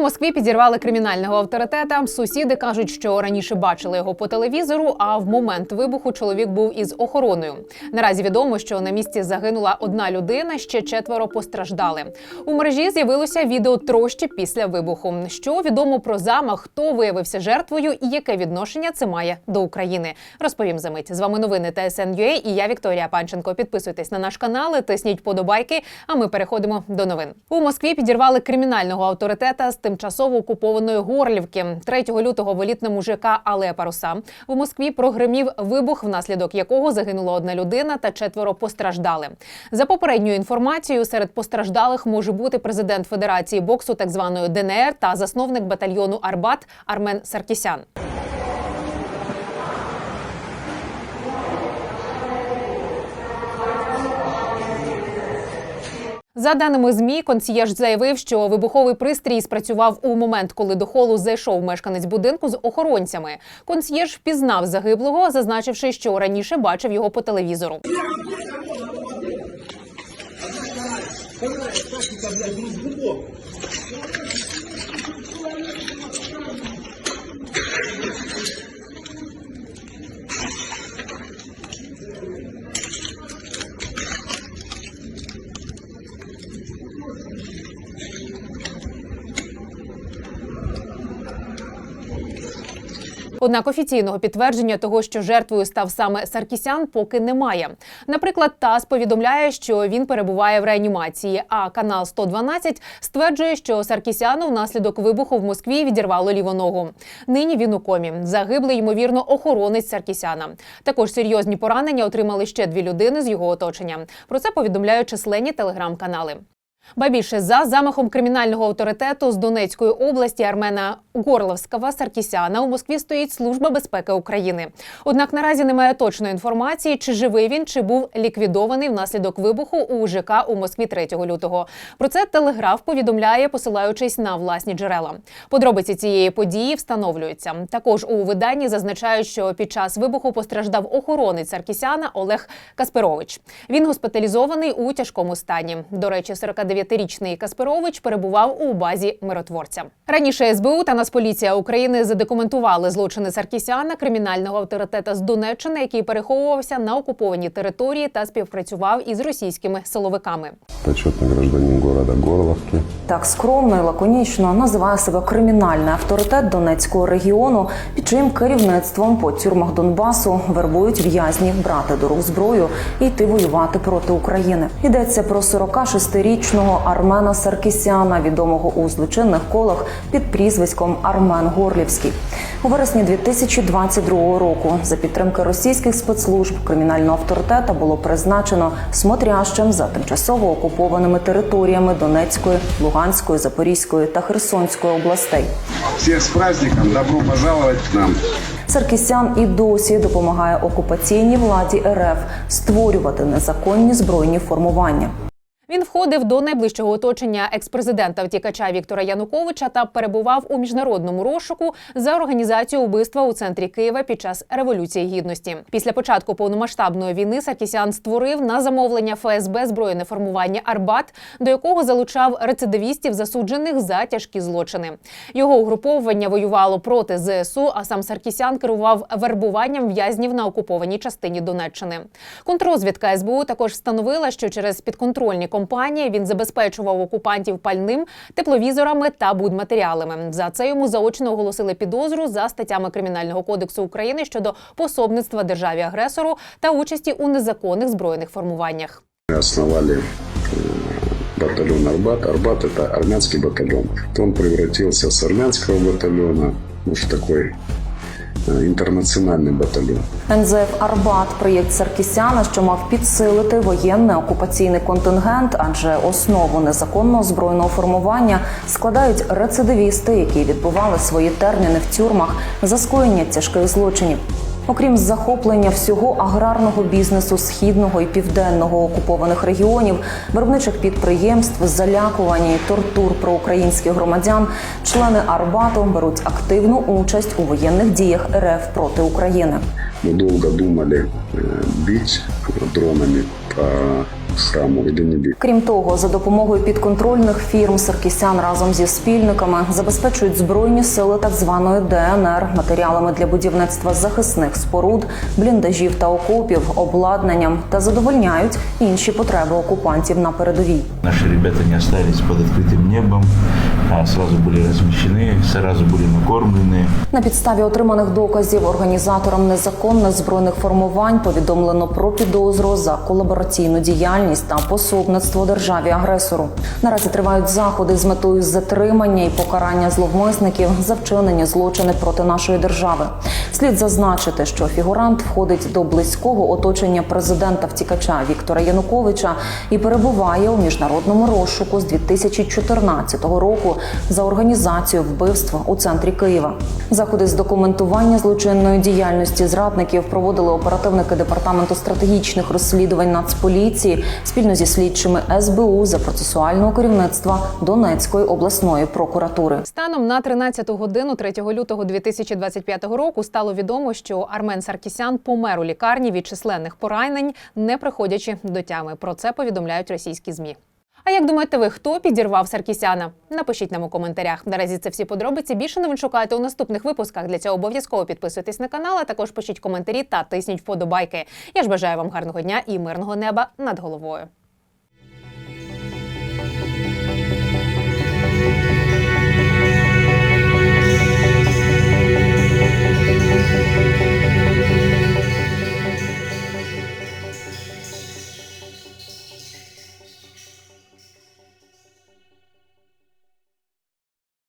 Москві підірвали кримінального авторитета. Сусіди кажуть, що раніше бачили його по телевізору. А в момент вибуху чоловік був із охороною. Наразі відомо, що на місці загинула одна людина, ще четверо постраждали. У мережі з'явилося відео трощі після вибуху. Що відомо про замах, хто виявився жертвою і яке відношення це має до України. Розповім за мить. З вами новини ТСН.UA і я Вікторія Панченко. Підписуйтесь на наш канал, тисніть подобайки. А ми переходимо до новин. У Москві підірвали кримінального авторитета з тимчасово окупованої Горлівки. 3 лютого в елітному ЖК Але Паруса в Москві прогримів вибух, внаслідок якого загинула одна людина та четверо постраждали. За попередньою інформацією, серед постраждалих може бути президент Федерації боксу так званої ДНР та засновник батальйону Арбат Армен Саркісян. За даними змі, консьєрж заявив, що вибуховий пристрій спрацював у момент, коли до холу зайшов мешканець будинку з охоронцями. Консьєрж впізнав загиблого, зазначивши, що раніше бачив його по телевізору. Однак офіційного підтвердження того, що жертвою став саме Саркісян, поки немає. Наприклад, ТАСС повідомляє, що він перебуває в реанімації. А канал 112 стверджує, що Саркісяну внаслідок вибуху в Москві відірвало ліву ногу. Нині він у комі. Загиблий, ймовірно, охоронець Саркісяна. Також серйозні поранення отримали ще дві людини з його оточення. Про це повідомляють численні телеграм-канали. Ба більше за замахом кримінального авторитету з Донецької області Армена Горловського Саркісяна у Москві стоїть служба безпеки України. Однак наразі немає точної інформації, чи живий він, чи був ліквідований внаслідок вибуху у ЖК у Москві 3 лютого. Про це телеграф повідомляє, посилаючись на власні джерела. Подробиці цієї події встановлюються. Також у виданні зазначають, що під час вибуху постраждав охоронець Саркісяна Олег Касперович. Він госпіталізований у тяжкому стані. До речі, 49-річний Касперович перебував у базі миротворця. Раніше СБУ та Нацполіція України задокументували злочини Саркісяна, кримінального авторитета з Донеччини, який переховувався на окупованій території та співпрацював із російськими силовиками. Почетный гражданин города Горловки. Так скромно і лаконічно називає себе кримінальний авторитет Донецького регіону, під чиїм керівництвом по тюрмах Донбасу вербують в'язнів брати до рук зброю і йти воювати проти України. Йдеться про 46-річного Армена Саркісяна, відомого у злочинних колах під прізвиськом Армен Горлівський. У вересні 2022 року за підтримки російських спецслужб кримінального авторитета було призначено смотрящим за тимчасово окупованими територіями Донецької, Луганської, Запорізької та Херсонської областей. Всех с праздником, добро пожаловать к нам. Саркісян і досі допомагає окупаційній владі РФ створювати незаконні збройні формування. Він входив до найближчого оточення експрезидента втікача Віктора Януковича та перебував у міжнародному розшуку за організацію вбивства у центрі Києва під час революції гідності. Після початку повномасштабної війни Саркісян створив на замовлення ФСБ збройне формування Арбат, до якого залучав рецидивістів, засуджених за тяжкі злочини. Його угруповування воювало проти ЗСУ, а сам Саркісян керував вербуванням в'язнів на окупованій частині Донеччини. Контррозвідка СБУ також встановила, що через підконтрольні компанії він забезпечував окупантів пальним, тепловізорами та будматеріалами. За це йому заочно оголосили підозру за статтями Кримінального кодексу України щодо пособництва державі агресору та участі у незаконних збройних формуваннях. Мы основали э, батальон Арбат. Арбат это армянский батальон. Он превратился с армянского батальона ну, в такой э, батальйон. НЗФ Арбат проєкт Саркісяна, що мав підсилити воєнний окупаційний контингент, адже основу незаконного збройного формування складають рецидивісти, які відбували свої терміни в тюрмах за скоєння тяжких злочинів. Окрім захоплення всього аграрного бізнесу східного і південного окупованих регіонів, виробничих підприємств, залякувані тортур проукраїнських громадян, члени Арбату беруть активну участь у воєнних діях РФ проти України. Ми довго думали э, бить дронами по храму или не бил. Крім того, за допомогою підконтрольних фірм Саркісян разом зі спільниками забезпечують збройні сили так званої ДНР матеріалами для будівництва захисних споруд, бліндажів та окопів, обладнанням та задовольняють інші потреби окупантів на передовій. Наши ребята не остались под открытым небом, а сразу были размещены, сразу были накормлены. На підставі отриманих доказів організаторам незаконних збройних формувань повідомлено про підозру за колабораційну діяльність та пособництво державі агресору. Наразі тривають заходи з метою затримання і покарання зловмисників за вчинені злочини проти нашої держави. Слід зазначити, що фігурант входить до близького оточення президента втікача Віктора Януковича і перебуває у міжнародному розшуку з 2014 року за організацію вбивств у центрі Києва. Заходи з документування злочинної діяльності зрадників проводили оперативники департаменту стратегічних розслідувань Нацполіції спільно зі слідчими СБУ за процесуального керівництва Донецької обласної прокуратури. Станом на 13 годину 3 лютого 2025 року стало відомо, що Армен Саркісян помер у лікарні від численних поранень, не приходячи до тями. Про це повідомляють російські змі. А як думаєте ви, хто підірвав Саркісяна? Напишіть нам у коментарях. Наразі це всі подробиці. Більше новин шукайте у наступних випусках. Для цього обов'язково підписуйтесь на канал, а також пишіть коментарі та тисніть вподобайки. Я ж бажаю вам гарного дня і мирного неба над головою.